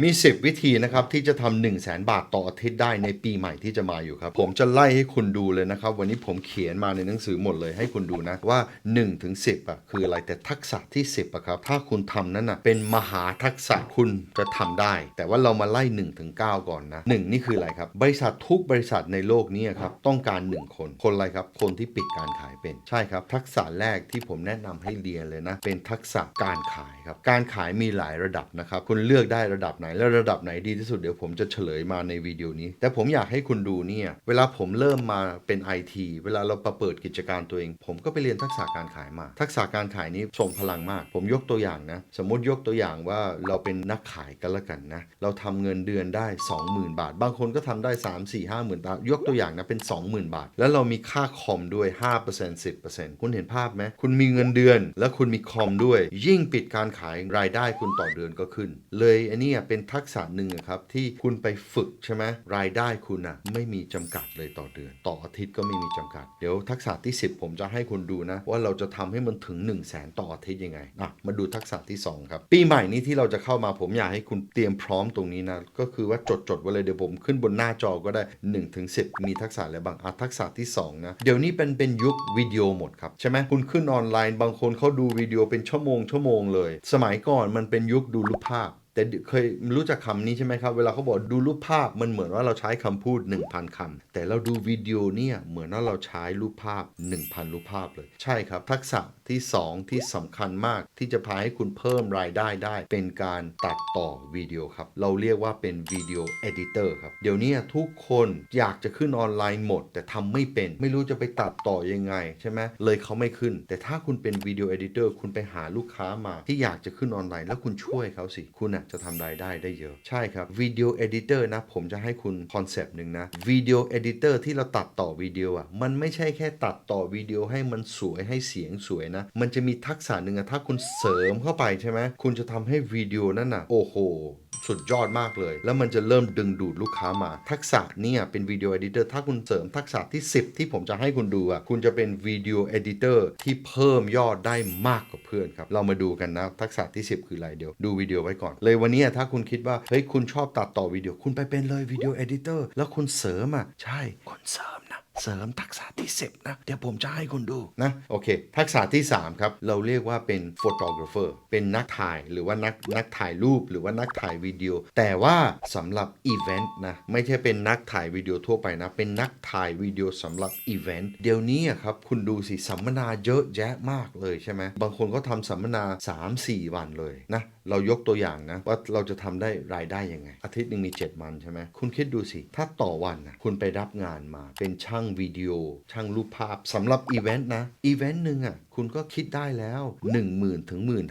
มี 10 วิธีนะครับที่จะทำ1 0 0 0 0แบาทต่ออาทิตย์ได้ในปีใหม่ที่จะมาอยู่ครับ ผมจะไล่ให้คุณดูเลยนะครับ วันนี้ผมเขียนมาในหนังสือหมดเลยให้คุณดูนะว่า 1 ถึง 10อะคืออะไรแต่ทักษะที่ 10อะครับถ้าคุณทำนั้นอะเป็นมหาทักษะคุณจะทำได้ แต่ว่าเรามาไล่1ถึง9ก่อนนะหนึ่งนี่คืออะไรครับ บริษัททุกบริษัทในโลกนี้ครับต้องการ 1 คนคนอะไรครับ คนที่ปิดการขายเป็นใช่ครับ ทักษะแรกที่ผมแนะนำให้เรียนเลยนะเป็นทักษะการขายครับการขายมีหลายระดับนะครับคุณเลือกได้ระดับไหนและระดับไหนดีที่สุดเดี๋ยวผมจะเฉลยมาในวิดีโอนี้ แต่ผมอยากให้คุณดูเนี่ย เวลาผมเริ่มมาเป็น IT เวลาเราประเปิดกิจการตัวเอง ผมก็ไปเรียนทักษะการขายมา ทักษะการขายนี้ทรงพลังมาก ผมยกตัวอย่างนะ สมมติยกตัวอย่างว่าเราเป็นนักขายกันละกันนะ เราทำเงินเดือนได้ 20,000 บาท บางคนก็ทำได้ 3 4 5 0,000บาทยกตัวอย่างนะเป็น 20,000 บาท แล้วเรามีค่าคอมด้วย 5% 10%คุณเห็นภาพไหมคุณมีเงินเดือน แล้วคุณมีคอมด้วย ยิ่งปิดการขายรายได้คุณต่อเดือนก็ขึ้น เลยอันนี้ยเป็นทักษะหนึ่งครับที่คุณไปฝึกใช่ไหมรายได้คุณอะไม่มีจำกัดเลยต่อเดือน ต่ออาทิตย์ก็ไม่มีจำกัด เดี๋ยวทักษะที่ 10 ผมจะให้คุณดูนะ ว่าเราจะทำให้มันถึง 1 0 0 0 0แสนต่ออาทิตย์ยังไงอะมาดูทักษะที่ 2 ครับ ปีใหม่นี้ที่เราจะเข้ามาผมอยากให้คุณเตรียมพร้อมตรงนี้นะ ก็คือว่าจดจดๆไว้เลยเดี๋ยวผมขึ้นบนหน้าจอก็ได้1ถึง10มีทักษะอะไรบ้างอะทักษะที่ 2 นะ เดี๋ยวนี้เป็นเป็นยุควิดีโอหมดครับใช่ไหมคุณขึ้นออนไลน์บางคนเขาดูวิดีโอเป็นชั่วโมงชั่วโมงเลย สมัยก่อนมันเป็นยุคดูรูปภาพ แต่เคยรู้จักคำนี้ใช่ไหมครับ เวลาเขาบอกดูรูปภาพมันเหมือนว่าเราใช้คำพูด 1,000คำแต่เราดูวิดีโอเนี่ยเหมือนว่าเราใช้รูปภาพ 1,000 รูปภาพเลย ใช่ครับ ทักษะที่ 2 ที่สำคัญมากที่จะพาให้คุณเพิ่มรายได้ได้ เป็นการตัดต่อวิดีโอครับ เราเรียกว่าเป็นวิดีโอเอดิเตอร์ครับ เดี๋ยวนี้ทุกคนอยากจะขึ้นออนไลน์หมด แต่ทำไม่เป็น ไม่รู้จะไปตัดต่อยังไงใช่ไหมเลยเขาไม่ขึ้น แต่ถ้าคุณเป็นวิดีโอเอดิเตอร์คุณไปหาลูกค้ามาที่อยากจะขึ้นออนไลน์แล้วคุณช่วยเขาสิคุณอะจะทำรายได้ได้เยอะ ใช่ครับวิดีโอเอดิเตอร์นะ ผมจะให้คุณคอนเซปต์หนึ่งนะวิดีโอเอดิเตอร์ที่เราตัดต่อวิดีโออะมันไม่ใช่แค่ตัดต่อวิดีโอให้มันสวยให้เสียงสวยนะ มันจะมีทักษะหนึ่งอะถ้าคุณเสริมเข้าไปใช่ไหมคุณจะทำให้วิดีโอนั้นน่ะโอ้โห สุดยอดมากเลย แล้วมันจะเริ่มดึงดูดลูกค้ามา ทักษะเนี่ยเป็นวิดีโอเอดิเตอร์ถ้าคุณเสริมทักษะที่ 10 ที่ผมจะให้คุณดูอะคุณจะเป็นวิดีโอเอดิเตอร์ที่เพิ่มยอดได้มากกว่าเพื่อนครับ เรามาดูกันนะ ทักษะที่ 10 คืออะไรเดี๋ยว ดูวิดีโอไว้ก่อน เลยวันนี้ถ้าคุณคิดว่า เฮ้ย คุณชอบตัดต่อวิดีโอ คุณไปเป็นเลยวิดีโอเอดิเตอร์แล้วคุณเสริมอะ ใช่ คุณเสริมนะ เสริมทักษะที่ 10 นะ เดี๋ยวผมจะให้คุณดูนะโอเค ทักษะที่ 3 ครับ เราเรียกว่าเป็นโฟโตกราฟเฟอร์เป็นนักถ่ายหรือว่านักนักถ่ายรูปหรือว่านักถ่ายวิดีโอ แต่ว่าสำหรับอีเวนต์นะ ไม่ใช่เป็นนักถ่ายวิดีโอทั่วไปนะ เป็นนักถ่ายวิดีโอสำหรับอีเวนต์เดี๋ยวนี้ครับ คุณดูสิสัมมนาเยอะแยะมากเลยใช่ไหมบางคนก็ทำสัมมนา 3-4 วันเลยนะเรายกตัวอย่างนะ ว่าเราจะทำได้รายได้ยังไง อาทิตย์หนึ่งมี 7 วันใช่ไหมคุณคิดดูสิ ถ้าต่อวันนะคุณไปรับงานมา เป็นช่างวิดีโอ ช่างรูปภาพสำหรับอีเวนต์นะอีเวนต์หนึ่งอะคุณก็คิดได้แล้ว 1 0,000ถึง1 5ื่น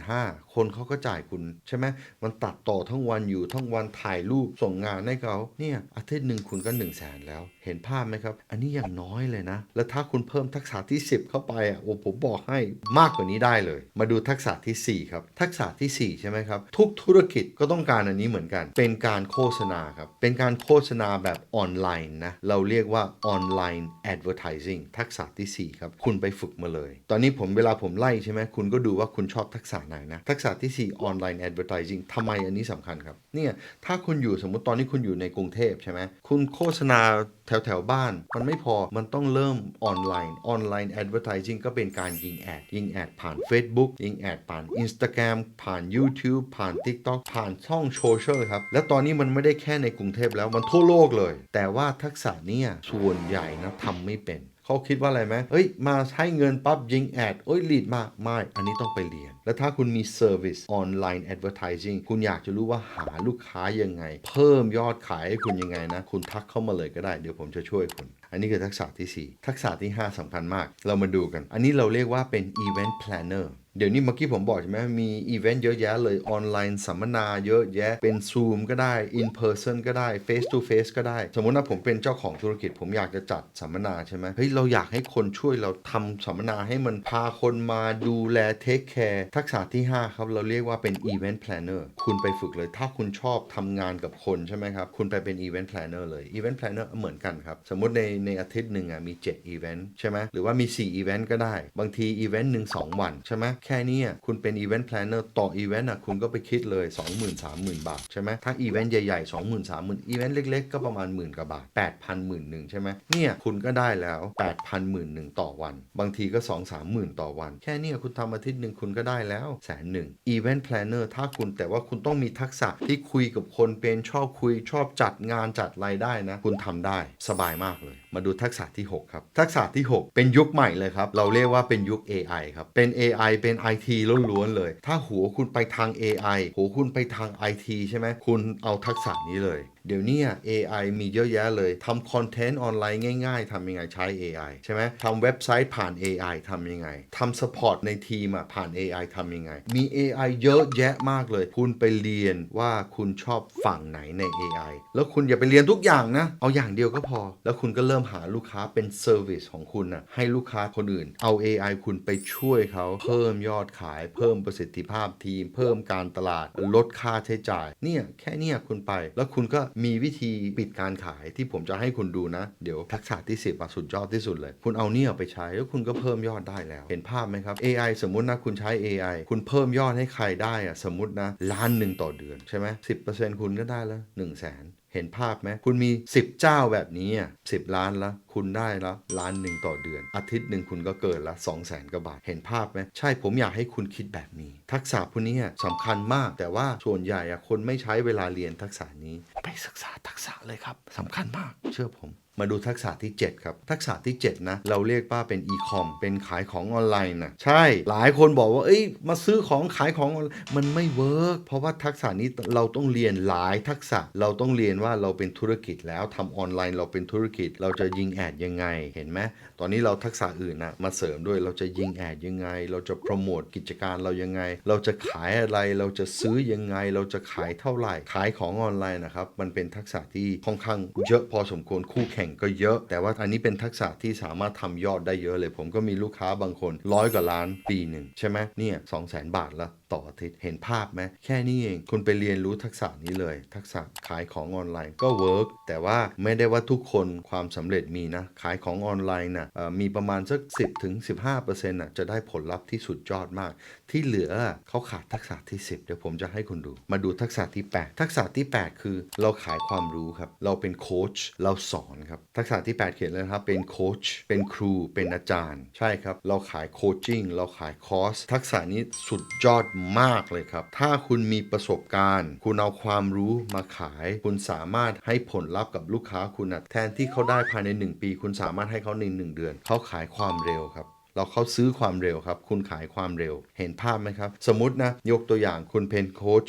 คนเขาก็จ่ายคุณใช่ไหมมันตัดต่อทั้งวันอยู่ทั้งวันถ่ายรูปส่งงานให้เขาเนี่ยอาทิตย์หนึ่งคุณก็1นึ่งแสนแล้ว เห็นภาพไหมครับ อันนี้ยังน้อยเลยนะ แล้วถ้าคุณเพิ่มทักษะที่ 10 เข้าไปอะโอ้ผมบอกให้มากกว่านี้ได้เลย มาดูทักษะทีสี่4 ครับ ทักษะทีสี่ 4 ใช่ไหมครับ ทุกธุรกิจก็ต้องการอันนี้เหมือนกัน เป็นการโฆษณาครับ เป็นการโฆษณาแบบออนไลน์นะ เราเรียกว่าออนไลน์ advertising ทักษะทีสี่ 4 ครับ คุณไปฝึกมาเลย ตอนนี้ผมเวลาผมไล่ใช่ไหมคุณก็ดูว่าคุณชอบทักษะไหนนะ ทักษะที่ 4 ออนไลน์ advertising ทำไมอันนี้สำคัญครับ เนี่ยถ้าคุณอยู่สมมติตอนนี้คุณอยู่ในกรุงเทพใช่ไหมคุณโฆษณาแถวแถวบ้าน มันไม่พอมันต้องเริ่มออนไลน์ออนไลน์ advertising ก็เป็นการยิงแอดยิงแอดผ่าน Facebook ยิงแอดผ่าน Instagram ผ่าน YouTube ผ่าน TikTok ผ่านช่องโซเชียลครับ แล้วตอนนี้มันไม่ได้แค่ในกรุงเทพแล้วมันทั่วโลกเลย แต่ว่าทักษะเนี่ยส่วนใหญ่นะทำไม่เป็น เขาคิดว่าอะไรไหมเฮ้ย มาให้เงินปั๊บยิงแอดเอ้ยลีดมาไม่ อันนี้ต้องไปเรียน แล้วถ้าคุณมี Service Online Advertising คุณอยากจะรู้ว่าหาลูกค้ายังไง เพิ่มยอดขายให้คุณยังไงนะ คุณทักเข้ามาเลยก็ได้ เดี๋ยวผมจะช่วยคุณ อันนี้คือทักษะทีสี่4 ทักษะที่ 5สำคัญมาก เรามาดูกัน อันนี้เราเรียกว่าเป็น Event Planner เดี๋ยวนี้เมื่อกี้ผมบอกใช่ไหมมีอีเวนต์เยอะแยะเลยออนไลน์สัมมนาเยอะแยะเป็น Zoom ก็ได้ In Person ก็ได้ Face to Face ก็ได้ สมมติว่าผมเป็นเจ้าของธุรกิจ ผมอยากจะจัดสัมมนาใช่ไหมเฮ้ยเราอยากให้คนช่วยเราทำสัมมนาให้มันพาคนมาดูแลเทคแคร์ทักษะที่ 5 ครับ เราเรียกว่าเป็น Event Planner คุณไปฝึกเลย ถ้าคุณชอบทำงานกับคนใช่ไหมครับ คุณไปเป็น Event Planner เลย Event Planner เหมือนกันครับ สมมติในในอาทิตย์หนึ่งอะมี 7 Event ใช่ไหมหรือว่ามี 4 Event ก็ได้ บางที Event หนึ่ง2วันใช่ไหมแค่นี้คุณเป็นอีเวนต์แพลนเนอร์ต่ออีเวนต์อะคุณก็ไปคิดเลย 20,000 30,000 บาท ใช่ไหมถ้าอีเวนต์ใหญ่ ๆ 20,000 30,000อีเวนต์เล็ก ๆ ก็ประมาณหมื่นกว่าบาท 8,000หมื่นหนึ่งใช่ไหมเนี่ยคุณก็ได้แล้ว 8,000หมื่นหนึ่งต่อวัน บางทีก็ 2 3หมื่นต่อวัน แค่นี้คุณทำอาทิตย์หนึ่งคุณก็ได้แล้วแสนหนึ่งอีเวนต์แพลนเนอร์ถ้าคุณแต่ว่าคุณต้องมีทักษะที่คุยกับคนเป็นชอบคุยชอบจัดงานจัดรายได้นะ คุณทำได้สบายมากเลย มาดูทักษะที่ 6 ครับ ทักษะที่ 6 เป็นยุคใหม่เลยครับ เราเรียกว่าเป็นยุค AI ครับ เป็น AI เป็น IT ล้วนๆเลย ถ้าหัวคุณไปทาง AI หัวคุณไปทาง IT ใช่ไหมคุณเอาทักษะนี้เลย เดี๋ยวนี้ AI มีเยอะแยะเลยทำคอนเทนต์ออนไลน์ง่ายๆทำยังไงใช้ AI ใช่ไหมทำเว็บไซต์ผ่าน AI ทำยังไงทำ support ในทีมอะผ่าน AI ทำยังไง มี AI เยอะแยะมากเลย คุณไปเรียนว่าคุณชอบฝั่งไหนใน AI แล้วคุณอย่าไปเรียนทุกอย่างนะ เอาอย่างเดียวก็พอ แล้วคุณก็เริ่มหาลูกค้าเป็น Service ของคุณนะให้ลูกค้าคนอื่น เอา AI คุณไปช่วยเขาเพิ่มยอดขาย เพิ่มประสิทธิภาพทีม เพิ่มการตลาดลดค่าใช้จ่ายเนี่ยแค่เนี้ยคุณไป แล้วคุณก็มีวิธีปิดการขายที่ผมจะให้คุณดูนะ เดี๋ยวทักษะที่ 10มาสุดยอดที่สุดเลย คุณเอาเนี่ยไปใช้แล้วคุณก็เพิ่มยอดได้แล้ว เห็นภาพไหมครับ AI สมมุตินะคุณใช้ AI คุณเพิ่มยอดให้ใครได้อะสมมตินะล้านหนึ่งต่อเดือนใช่ไหมสิคุณก็ได้แล้ว1นึ่งแสน เห็นภาพไหมคุณมี 10 เจ้าแบบนี้อะ10ล้านละคุณได้ละล้านหนึ่งต่อเดือน อาทิตย์หนึ่งคุณก็เกิดละ2 0 0แสนกว่าบาท เห็นภาพไหมใช่ผมอยากให้คุณคิดแบบนี้ ทักษะพวกนี้อะสำคัญมาก แต่ว่าส่วนใหญ่อะคนไม่ใช้เวลาเรียนทักษะนี้ ไปศึกษาทักษะเลยครับสำคัญมาก เชื่อผม มาดูทักษะที่ 7 ครับ ทักษะที่ 7 นะ เราเรียกว่าเป็นอีคอมเป็นขายของออนไลน์นะใช่ หลายคนบอกว่าเอ้ยมาซื้อของขายของออนไลน์มันไม่เวิร์กเพราะว่าทักษะนี้เราต้องเรียนหลายทักษะเราต้องเรียนว่าเราเป็นธุรกิจแล้วทำออนไลน์เราเป็นธุรกิจ เราจะยิงแอดยังไงเห็นไหมตอนนี้เราทักษะอื่นนะมาเสริมด้วยเราจะยิงแอดยังไง เราจะโปรโมทกิจการเรายังไง เราจะขายอะไรเราจะซื้อยังไง เราจะขายเท่าไหร่ขายของออนไลน์นะครับมันเป็นทักษะที่ค่อนข้างเยอะพอสมควรคู่แข่งก็เยอะ แต่ว่าอันนี้เป็นทักษะที่สามารถทำยอดได้เยอะเลย ผมก็มีลูกค้าบางคนร้อยกว่าล้านปีหนึ่งใช่ไหมเนี่ยสองแสนบาทละ ต่ออาทิตย์เห็นภาพไหมแค่นี้เอง คุณไปเรียนรู้ทักษะนี้เลย ทักษะขายของออนไลน์ก็เวิร์กแต่ว่าไม่ได้ว่าทุกคนความสำเร็จมีนะ ขายของออนไลน์นะ่ะมีประมาณสัก 10ถึง15%น่ะจะได้ผลลัพธ์ที่สุดยอดมาก ที่เหลือเขาขาดทักษะที่ 10 เดี๋ยวผมจะให้คุณดู มาดูทักษะที่ 8 ทักษะที่ 8 คือเราขายความรู้ครับ เราเป็นโค้ชเราสอนครับ ทักษะที่ 8 เขียนเลยครับ เป็นโค้ชเป็นครู เป็นอาจารย์ ใช่ครับ เราขายโคชชิ่งเราขายคอร์สทักษะนี้สุดยอดมากเลยครับ ถ้าคุณมีประสบการณ์ คุณเอาความรู้มาขาย คุณสามารถให้ผลลัพธ์กับลูกค้าคุณนะแทนที่เขาได้ภายใน 1 ปี คุณสามารถให้เขาใน 1 เดือน เขาขายความเร็วครับเราเขาซื้อความเร็วครับ คุณขายความเร็ว เห็นภาพไหมครับ สมมตินะ ยกตัวอย่างคุณเป็นโค้ช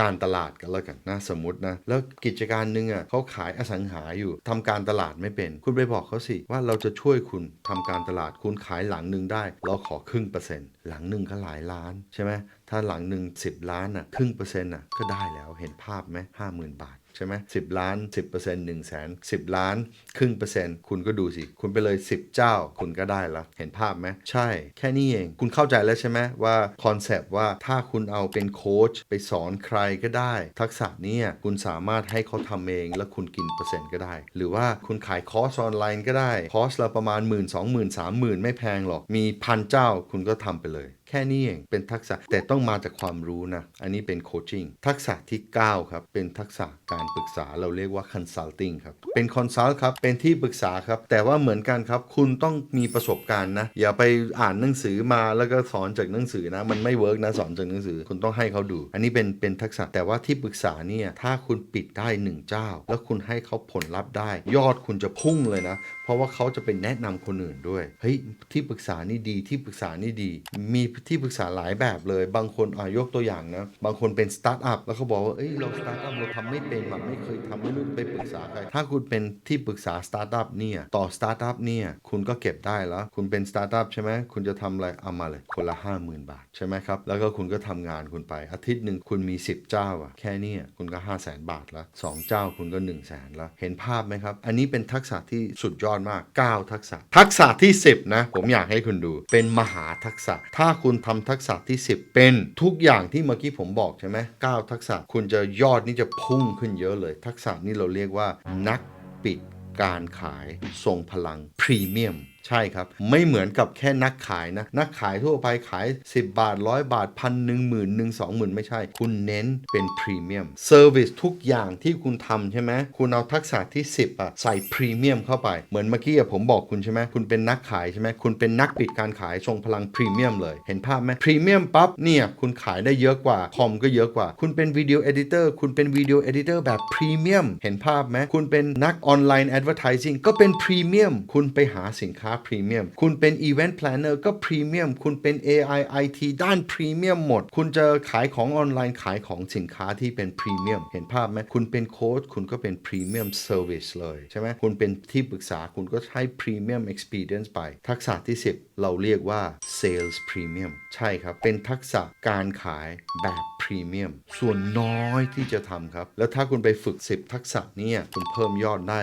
การตลาดกันแล้วกันนะ สมมตินะ แล้วกิจการหนึ่งอะเขาขายอสังหาอยู่ทำการตลาดไม่เป็น คุณไปบอกเขาสิ ว่าเราจะช่วยคุณทำการตลาด คุณขายหลังหนึ่งได้ เราขอครึ่งเปอร์เซ็นต์ หลังหนึ่งก็หลายล้านใช่ไหม ถ้าหลังหนึ่ง10 ล้านอะครึ่งเปอร์เซ็นต์อะก็ได้แล้วเห็นภาพไหมห้าหมื่นบาท ใช่ไหมสิบล้านสิบเปอร์เซ็นต์หนึ่งแสนสิบล้านครึ่งเปอร์เซ็นต์คุณก็ดูสิ คุณไปเลย 10 เจ้า คุณก็ได้ละเห็นภาพไหมใช่แค่นี้เอง คุณเข้าใจแล้วใช่ไหมว่าคอนเซปต์ว่าถ้าคุณเอาเป็นโค้ชไปสอนใครก็ได้ ทักษะนี้คุณสามารถให้เขาทำเองแล้วคุณกินเปอร์เซ็นต์ก็ได้ หรือว่าคุณขายคอร์สออนไลน์ก็ได้ คอร์สละประมาณ1 2 0 0 0 0 3 0 0 0 0ไม่แพงหรอก มีพันเจ้าคุณก็ทำไปเลยแค่นี้เองเป็นทักษะแต่ต้องมาจากความรู้นะ อันนี้เป็นโคชชิ่งทักษะที่ 9 ครับ เป็นทักษะการปรึกษาเราเรียกว่า consulting ครับ เป็น consult ครับ เป็นที่ปรึกษาครับ แต่ว่าเหมือนกันครับ คุณต้องมีประสบการณ์นะ อย่าไปอ่านหนังสือมาแล้วก็สอนจากหนังสือนะ มันไม่เวิร์กนะสอนจากหนังสือ คุณต้องให้เขาดู อันนี้เป็นเป็นทักษะ แต่ว่าที่ปรึกษาเนี่ย ถ้าคุณปิดได้หนึ่งเจ้า แล้วคุณให้เขาผลลัพธ์ได้ ยอดคุณจะพุ่งเลยนะ เพราะว่าเขาจะเป็นแนะนำคนอื่นด้วย เฮ้ย ที่ปรึกษานี่ดี ที่ปรึกษานี่ดี มีที่ปรึกษาหลายแบบเลย บางคนอ่ายกตัวอย่างนะ บางคนเป็นสตาร์ทอัพแล้วเขาบอกว่า เอ้ย เราสตาร์ทอัพเราทำไม่เป็นแบบไม่เคยทำไม่รู้ไปปรึกษาใคร ถ้าคุณเป็นที่ปรึกษาสตาร์ทอัพเนี่ย ต่อสตาร์ทอัพเนี่ย คุณก็เก็บได้แล้ว คุณเป็นสตาร์ทอัพใช่ไหมคุณจะทำอะไร เอามาเลย คนละ 5 0,000 บาท ใช่ไหมครับ แล้วก็คุณก็ทำงานคุณไป อาทิตย์หนึ่งคุณมี 10 เจ้าอะแค่นี้คุณก็ 5 0 0 0 0 0บาทละสองเจ้าคุณก็ 1 0 0 0 0แสนละเห็นภาพไหมครับ อันนี้เป็นทักษะที่สุดยอดมาก 9 ทักษะ ทักษะที่ 10 นะ ผมอยากให้คุณดู เป็นมหาทักษะ ถ้าคุณทำทักษะที่ 10 เป็นทุกอย่างที่เมื่อกี้ผมบอกใช่ไหม9ทักษะ คุณจะยอดนี่จะพุ่งขึ้นเยอะเลย ทักษะนี้เราเรียกว่านักปิดการขายทรงพลังพรีเมียม ใช่ครับ ไม่เหมือนกับแค่นักขายนะ นักขายทั่วไปขาย 10 บาทร้อยบาทพันหนึ่งหมื่นหนึ่งสองหมื่นไม่ใช่ คุณเน้นเป็นพรีเมียมเซอร์วิสทุกอย่างที่คุณทำใช่ไหมคุณเอาทักษะที่ 10อะใส่พรีเมียมเข้าไปเหมือนเมื่อกี้ผมบอกคุณใช่ไหมคุณเป็นนักขายใช่ไหมคุณเป็นนักปิดการขายทรงพลังพรีเมียมเลย เห็นภาพไหมพรีเมียมปั๊บเนี่ยคุณขายได้เยอะกว่าคอมก็เยอะกว่า คุณเป็นวิดีโอเอดิเตอร์คุณเป็นวิดีโอเอดิเตอร์แบบพรีเมียมเห็นภาพไหมคุณเป็นนักออนไลน์แอดเวอร์ทิซิ่งก็เป็นพรีเมียมคุณไปหาสินค้าพรีเมียมคุณเป็นอีเวนต์แพลนเนอร์ก็พรีเมียมคุณเป็น AI IT ด้านพรีเมียมหมด คุณจะขายของออนไลน์ขายของสินค้าที่เป็นพรีเมียมเห็นภาพไหมคุณเป็นโค้ดคุณก็เป็นพรีเมียมเซอร์วิสเลยใช่ไหมคุณเป็นที่ปรึกษาคุณก็ใช้พรีเมียม experience ไป ทักษะที่ 10 เราเรียกว่า sales premium ใช่ครับ เป็นทักษะการขายแบบพรีเมียมส่วนน้อยที่จะทำครับ แล้วถ้าคุณไปฝึก 10 ทักษะนี่ยคุณเพิ่มยอดได้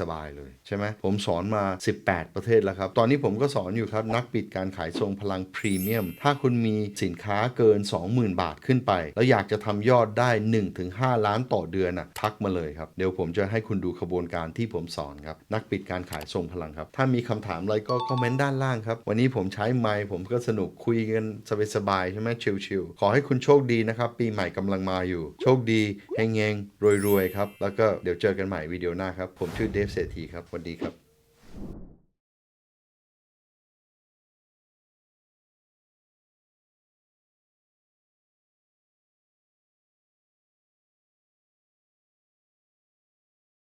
สบายๆเลย ใช่ไหมผมสอนมา 18 ประเทศแล้วครับ ตอนนี้ผมก็สอนอยู่ครับนักปิดการขายทรงพลังพรีเมียมถ้าคุณมีสินค้าเกิน 20,000 บาทขึ้นไป แล้วอยากจะทำยอดได้ 1-5 ล้านต่อเดือนน่ะทักมาเลยครับ เดี๋ยวผมจะให้คุณดูขบวนการที่ผมสอนครับนักปิดการขายทรงพลังครับ ถ้ามีคำถามอะไรก็คอมเมนต์ด้านล่างครับวันนี้ผมใช้ไมค์ผมก็สนุกคุยกันสบายๆใช่ไหมชิลๆขอให้คุณโชคดีนะครับ ปีใหม่กำลังมาอยู่ โชคดีเฮงๆรวยๆครับ แล้วก็เดี๋ยวเจอกันใหม่วิดีโอหน้าครับ ผมชื่อเดฟเศรษฐีครับสวัสดีครับ